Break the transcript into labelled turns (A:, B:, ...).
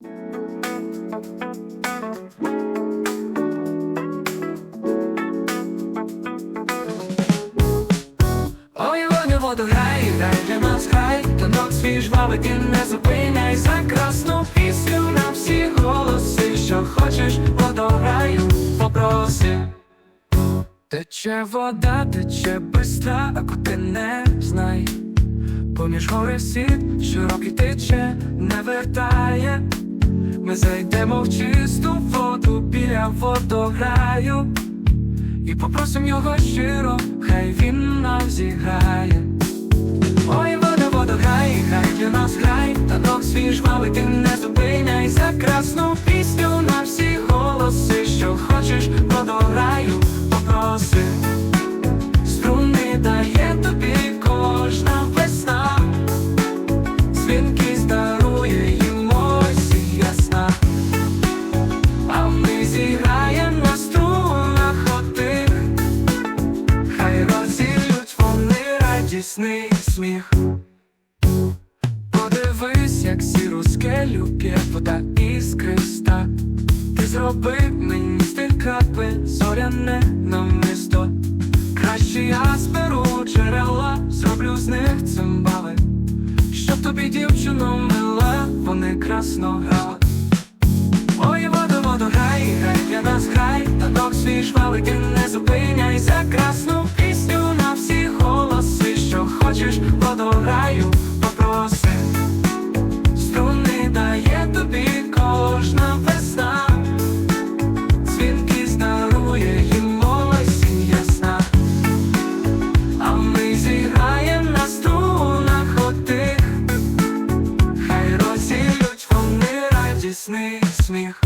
A: Ой, вогню воду грай, грай для нас грай, танок свій жвавий, ти не зупиняй за красну пісню на всі голоси, що хочеш, водограю, попроси. Тече вода, тече бистра, а куди не знай. Поміж гори світ, широкий тече, не вертає. Ми зайдемо в чисту воду біля водограю. І попросим його щиро, хай він нам зіграє. Ой, вода, водограй, хай для нас грай, танок свіж, мали ти не зупиняй за красну пісню на всі радісний сміх. Подивись, як сіру скелю п'є вода із креста. Ти зробив мені стиль крапель, зоряне намисто. Краще я зберу джерела, зроблю з них цимбали. Щоб тобі, дівчино, мила, вони красно грали. Хочеш, водограю, попроси. Струни дає тобі кожна весна, дзвінки здарує їм осінь ясна. А ми зіграєм на струнах отих, хай розілють радісний сміх.